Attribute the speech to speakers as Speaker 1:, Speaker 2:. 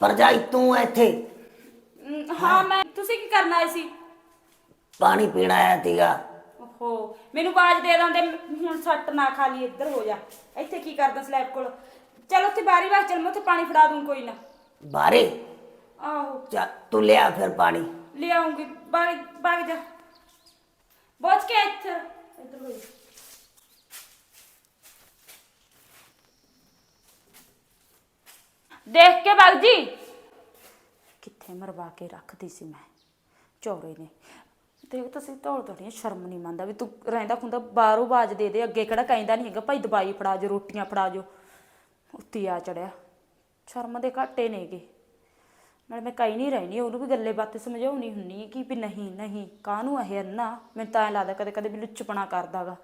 Speaker 1: ਪਰਜਾਈ ਤੂੰ ਇੱਥੇ।
Speaker 2: ਅਮ, ਹਾਂ ਮੈਂ ਤੁਸੀਂ ਕੀ ਕਰਨ ਆਏ ਸੀ?
Speaker 1: ਪਾਣੀ ਪੀਣ ਆਇਆ ਸੀਗਾ।
Speaker 2: ਓਹੋ ਮੈਨੂੰ ਬਾਜ ਦੇ ਦਿੰਦੇ ਹੁਣ ਸੱਟ ਨਾ ਖਾ ਲਈ ਇੱਧਰ ਹੋ ਜਾ। ਇੱਥੇ ਕੀ ਕਰਦਾ ਸਲੈਬ ਕੋਲ? ਚਲ ਉੱਥੇ ਬਾਰੀ ਬਾਰ ਚਲ ਮੈਂ ਉੱਥੇ ਪਾਣੀ ਫੜਾ ਦੂੰ ਕੋਈ ਨਾ।
Speaker 1: ਬਾਰੇ?
Speaker 2: ਆਹੋ।
Speaker 1: ਚੱਲ ਤੂੰ ਲਿਆ ਫਿਰ ਪਾਣੀ।
Speaker 2: ਲਿਆਉਂਗੀ। ਬਾਗ ਬਾਗ ਜਾ। ਬੋਝ ਕੇ ਇੱਥੇ। ਇੱਧਰ ਹੋ ਜਾ। ਦੇਖ ਕੇ ਬਾਗ ਜੀ। ਕਿੱਥੇ ਮਰਵਾ ਕੇ ਰੱਖਦੀ ਸੀ ਮੈਂ। ਚੌਰੇ ਨੇ। ਦੇਖ ਤੁਸੀਂ ਧੌਲ ਧੜੀਆਂ ਸ਼ਰਮ ਨਹੀਂ ਮੰਨਦਾ ਵੀ ਤੂੰ ਰਹਿੰਦਾ ਖੁੰਦਾ ਬਾਹਰੋਂ ਬਾਜ ਦੇ ਦੇ, ਅੱਗੇ ਕਿਹੜਾ ਕਹਿੰਦਾ ਨਹੀਂ ਹੈਗਾ, ਭਾਈ ਦਵਾਈ ਫੜਾ ਜੋ, ਰੋਟੀਆਂ ਫੜਾ ਜੋ। ਉੱਤੀ ਆ ਚੜਿਆ। ਸ਼ਰਮ ਦੇ ਘਾਟੇ ਨੇਗੇ। ਨਾਲ ਮੈਂ ਕਹੀ ਨਹੀਂ ਰਹਿਣੀ, ਉਹਨੂੰ ਵੀ ਗੱਲੇ ਬਾਤੇ ਸਮਝਾਉਣੀ ਹੁੰਨੀ ਕਿ ਵੀ ਨਹੀਂ ਨਹੀਂ, ਕਾਹਨੂੰ ਇਹ ਅੰਨਾ ਮੈਨੂੰ ਤਾਂ ਐਂ ਲੱਗਦਾ ਕਦੇ ਕਦੇ ਵੀ ਲੁੱਚਪਣਾ ਕਰਦਾਗਾ।